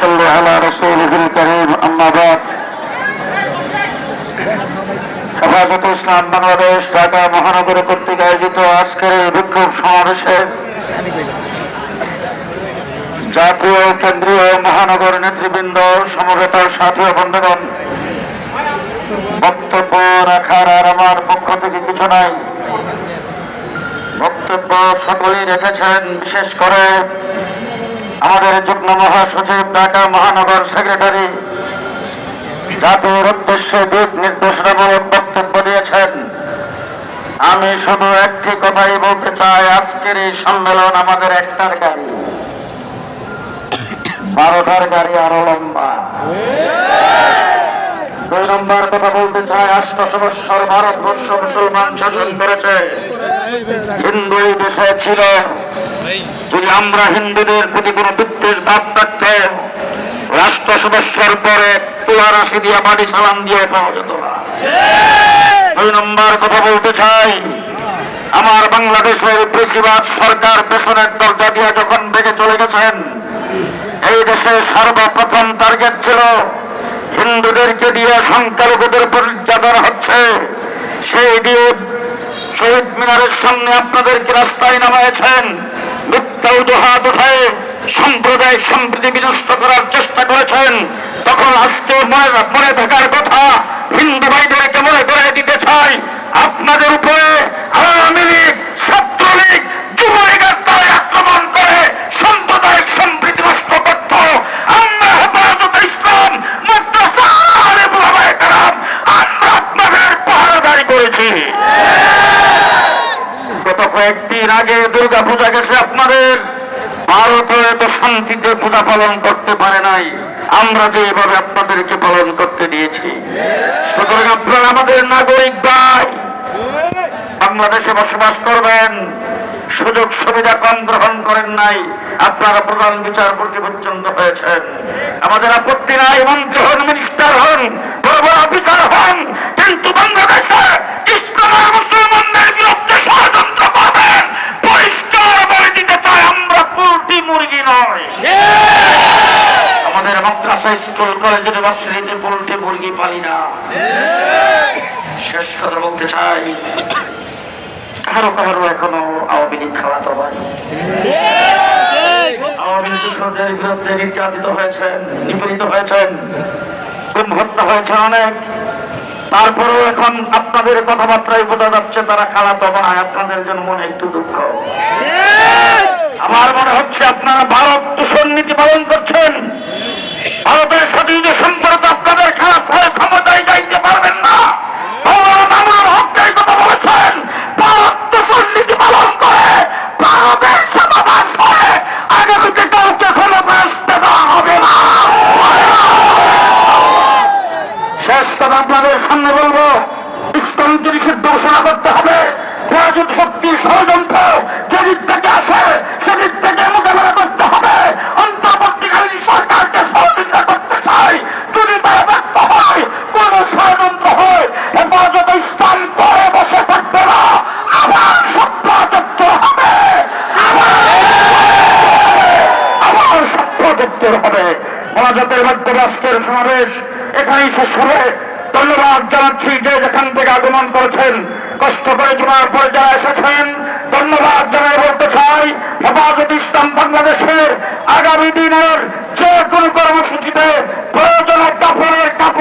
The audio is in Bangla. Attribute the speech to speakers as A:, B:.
A: صل على رسوله الكريم أما بعد হেফাজত ইসলাম বাংলাদেশ ঢাকা মহানগর কর্তৃক আয়োজিত আজকের এই বিক্ষোভ সমাবেশে জাতীয় কেন্দ্রীয় মহানগর নেতৃবৃন্দ সমবেত সাথী ও বন্ধুগণ বক্তব্য রাখার আর আমার পক্ষ থেকে কিছু নাই বক্তব্য সকলেই রেখেছেন বিশেষ করে আমাদের যুগ্ম মহাসচিব, ঢাকা মহানগর সেক্রেটারি, জাতির উদ্দেশ্যে দিক নির্দেশনামূলক বক্তব্য দিয়েছেন। আমি শুধু একটি কথাই বলতে চাই, আজকের এই সম্মেলন আমাদের একটার গাড়ি। বারোটার গাড়ি আরও লম্বা। দুই নম্বর কথা বলতে চাই আষ্টশো বৎসর ভারতবর্ষ মুসলমান শাসন করেছে। হিন্দু এই দেশে ছিল। যদি আমরা হিন্দুদের প্রতি কোনো বিদ্বেষ ভাব থাকতো রাষ্ট্র সদস্যের পরে তুলা রাশি দিয়ে বাড়ি সালাম দিয়ে পাওয়া যেত না। দুই নম্বর কথা বলতে চাই, আমার বাংলাদেশের বেশিরভাগ সরকার পেছনের দরজা দিয়ে যখন ভেঙে চলে গেছেন, এই দেশে সর্বপ্রথম টার্গেট ছিল হিন্দুদেরকে দিয়ে সংখ্যালঘুদের নির্যাতন হচ্ছে। সেই দিয়ে শহীদ মিনারের সামনে আপনাদেরকে রাস্তায় নামাইছেন মিথ্যা উদহাত উঠায় সাম্প্রদায়িক সম্প্রীতি বিনষ্ট করার চেষ্টা করেছেন। তখন আজকে মনে থাকার কথা হিন্দু ভাইদেরকে মনে করে দিতে চাই। আপনাদের উপরে আওয়ামী লীগ ছাত্রলীগ যুবলীগের দলে আক্রমণ করে সাম্প্রদায়িক সম্প্রীতি নষ্ট করত আমরা হেফাজত ইসলাম মাদ্রাসা আলে বুলামায়ে কেরাম, আমরা আপনাদের পাহারাদারি করেছি গত কয়েকদিন আগে দুর্গা পূজা গেছে আপনাদের। ভারত এত শান্তিতে পূজা পালন করতে পারে নাই। আমরা যেভাবে আপনাদেরকে পালন করতে দিয়েছি। সুতরাং আপনারা আমাদের নাগরিক ভাই, বাংলাদেশে বসবাস করবেন। সুযোগ সুবিধা কম গ্রহণ করেন নাই। আপনারা প্রধান বিচারপতি পর্যন্ত হয়েছেন। আমাদের আপত্তি নাই, মন্ত্রী হন মিনিস্টার হন, বড় বড় অফিসার হন, কিন্তু আমাদের মাদ্রাসা স্কুল কলেজ ইউনিভার্সিটিতে পোল্ট্রি মুরগি পালি না। শেষ কথা বলতে চাই কারও কারও এখনও আওয়ামী লীগ খাওয়াতে পারি আওয়ামী লীগ সরকারের বিরুদ্ধে নির্যাতিত হয়েছেন নিপীড়িত হয়েছেন গুম হত্যা হয়েছে অনেক। তারপরেও এখন আপনাদের কথাবার্তায় বোঝা যাচ্ছে তারা খারাপ ভাই আপনাদের জন্য মনে একটু দুঃখ। আমার মনে হচ্ছে আপনারা ভারত দূষণ নীতি পালন করছেন। আমাদের বাক্য রাষ্ট্রের সমাবেশ এখানেই শেষ হবে। ধন্যবাদ জানাচ্ছি যে যেখান থেকে আগমন করেছেন। কষ্ট করে তোমার পরে যারা এসেছেন, ধন্যবাদ জানাই বলতে চাই, হেফাজত ইসলাম বাংলাদেশের আগামী দিনের যে কোনো কর্মসূচিতে প্রয়োজনের কাপড়ের কাপড়